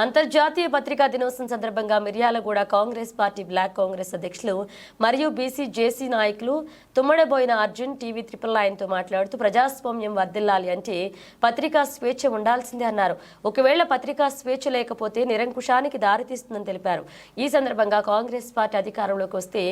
అంతర్జాతీయ పత్రికా దినోత్సవం సందర్భంగా మిర్యాలగూడ కాంగ్రెస్ పార్టీ బ్లాక్ కాంగ్రెస్ అధ్యక్షులు మరియు బీసీ జేసీ నాయకులు తుమ్మడబోయిన అర్జున్ టీవీ త్రిపుల్తో మాట్లాడుతూ ప్రజాస్వామ్యం వర్దిల్లాలి అంటే పత్రికా స్వేచ్ఛ ఉండాల్సిందే అన్నారు. ఒకవేళ పత్రికా స్వేచ్ఛ లేకపోతే నిరంకుశానికి దారితీస్తుందని తెలిపారు. ఈ సందర్భంగా కాంగ్రెస్ పార్టీ అధికారంలోకి వస్తే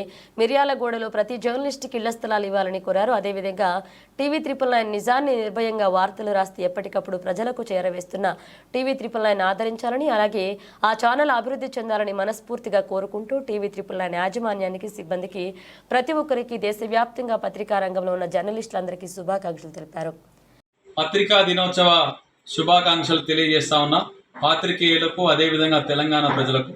మిర్యాలగూడలో ప్రతి జర్నలిస్టుకి ఇళ్ళ స్థలాలు ఇవ్వాలని కోరారు. అదేవిధంగా టీవీ త్రిపుల్ నైన్ నిజాన్ని నిర్భయంగా వార్తలు రాస్తే ఎప్పటికప్పుడు ప్రజలకు చేరవేస్తున్న టీవీ త్రిపుల్ నైన్ ఆదరించాలని అలాగే ఆ ఛానల్ అభివృద్ధి చెందాలని మనస్ఫూర్తిగా కోరుకుంటూ టీవీ త్రిపుల్ నైన్ యాజమాన్యానికి సిబ్బందికి ప్రతి ఒక్కరికి దేశవ్యాప్తంగా పత్రికా రంగంలో ఉన్న జర్నలిస్టులందరికీ శుభాకాంక్షలు తెలిపారు. పత్రికా దినోత్సవ శుభాకాంక్షలు తెలియజేస్తా ఉన్నా పాత్రికేయులకు అదేవిధంగా తెలంగాణ ప్రజలకు.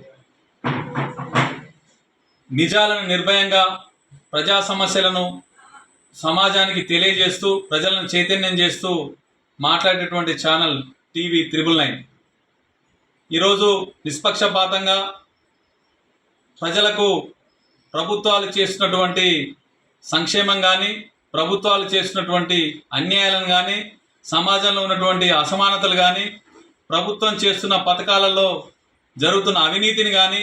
నిజాలను నిర్భయంగా ప్రజా సమస్యలను సమాజానికి తెలియజేస్తూ ప్రజలను చైతన్యం చేస్తూ మాట్లాడేటువంటి ఛానల్ టీవీ త్రిబుల్ నైన్. ఈరోజు నిష్పక్షపాతంగా ప్రజలకు ప్రభుత్వాలు చేసినటువంటి సంక్షేమం కానీ ప్రభుత్వాలు చేసినటువంటి అన్యాయాలను కానీ సమాజంలో ఉన్నటువంటి అసమానతలు కానీ ప్రభుత్వం చేస్తున్న పథకాలలో జరుగుతున్న అవినీతిని కానీ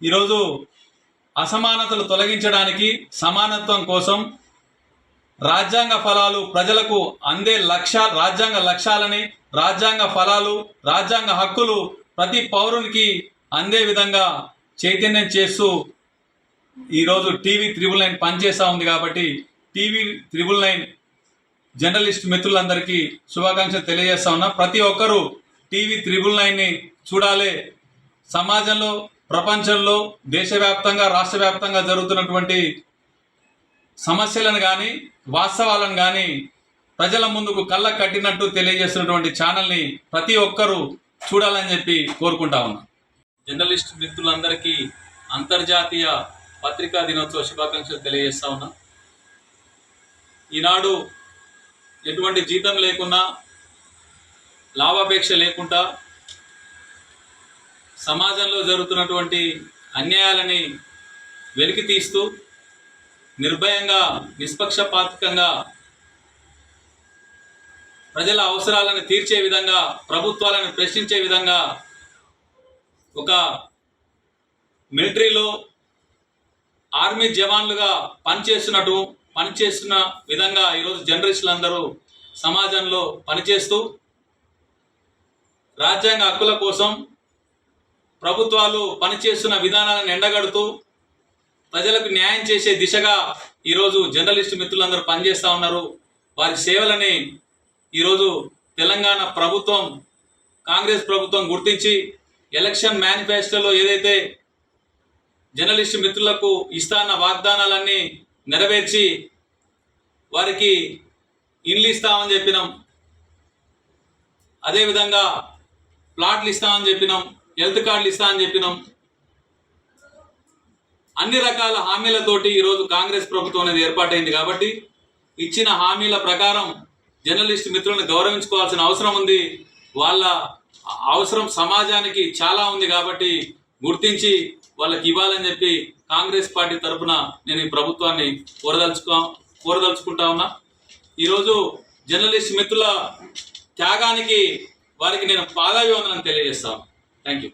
ఈరోజు అసమానతలు తొలగించడానికి సమానత్వం కోసం రాజ్యాంగ ఫలాలు ప్రజలకు అందే లక్ష్య రాజ్యాంగ లక్ష్యాలని రాజ్యాంగ ఫలాలు రాజ్యాంగ హక్కులు ప్రతి పౌరునికి అందే విధంగా చైతన్యం చేస్తూ ఈరోజు టీవీ త్రిబుల్ నైన్ పనిచేస్తూ ఉంది కాబట్టి టీవీ త్రిబుల్ నైన్ జర్నలిస్ట్ మిత్రులందరికీ శుభాకాంక్షలు తెలియజేస్తా ఉన్నా. ప్రతి ఒక్కరూ టీవీ త్రిబుల్ నైన్ని చూడాలి. సమాజంలో ప్రపంచంలో దేశవ్యాప్తంగా రాష్ట్ర వ్యాప్తంగా జరుగుతున్నటువంటి సమస్యలను కానీ వాస్తవాలను కానీ ప్రజల ముందుకు కళ్ళ కట్టినట్టు తెలియజేస్తున్నటువంటి ఛానల్ని ప్రతి ఒక్కరూ చూడాలని చెప్పి కోరుకుంటా ఉన్నా. జర్నలిస్ట్ మిత్రులందరికీ అంతర్జాతీయ పత్రికా దినోత్సవ శుభాకాంక్షలు తెలియజేస్తా ఉన్నా. ఈనాడు ఎటువంటి జీతం లేకున్నా లాభాపేక్ష లేకుండా సమాజంలో జరుగుతున్నటువంటి అన్యాయాలని వెలికి తీస్తూ నిర్భయంగా నిష్పక్షపాతకంగా ప్రజల అవసరాలను తీర్చే విధంగా ప్రభుత్వాలను ప్రశ్నించే విధంగా ఒక మిలిటరీలో ఆర్మీ జవాన్లుగా పనిచేస్తున్నట్టు పనిచేస్తున్న విధంగా ఈరోజు జర్నలిస్టులు అందరూ సమాజంలో పనిచేస్తూ రాజ్యాంగ హక్కుల కోసం ప్రభుత్వాలు పనిచేస్తున్న విధానాలను ఎండగడుతూ ప్రజలకు న్యాయం చేసే దిశగా ఈరోజు జర్నలిస్టు మిత్రులందరూ పనిచేస్తూ ఉన్నారు. వారి సేవలని ఈరోజు తెలంగాణ ప్రభుత్వం కాంగ్రెస్ ప్రభుత్వం గుర్తించి ఎలక్షన్ మేనిఫెస్టోలో ఏదైతే జర్నలిస్టు మిత్రులకు ఇస్తాన్న వాగ్దానాలన్నీ నెరవేర్చి వారికి ఇండ్లు ఇస్తామని చెప్పినాం. అదేవిధంగా ప్లాట్లు ఇస్తామని చెప్పినాం హెల్త్ కార్డులు ఇస్తామని చెప్పినాం. అన్ని రకాల హామీలతోటి ఈరోజు కాంగ్రెస్ ప్రభుత్వం అనేది ఏర్పాటైంది కాబట్టి ఇచ్చిన హామీల ప్రకారం జర్నలిస్ట్ మిత్రులను గౌరవించుకోవాల్సిన అవసరం ఉంది. వాళ్ళ అవసరం సమాజానికి చాలా ఉంది కాబట్టి గుర్తించి వాళ్ళకి ఇవ్వాలని చెప్పి కాంగ్రెస్ పార్టీ తరఫున నేను ఈ ప్రభుత్వాన్ని కోరదలుచుకో కోరదలుచుకుంటా ఉన్నా. ఈరోజు జర్నలిస్ట్ మిత్రుల త్యాగానికి వారికి నేను పాదాభివందనం తెలియజేస్తాను థ్యాంక్ యూ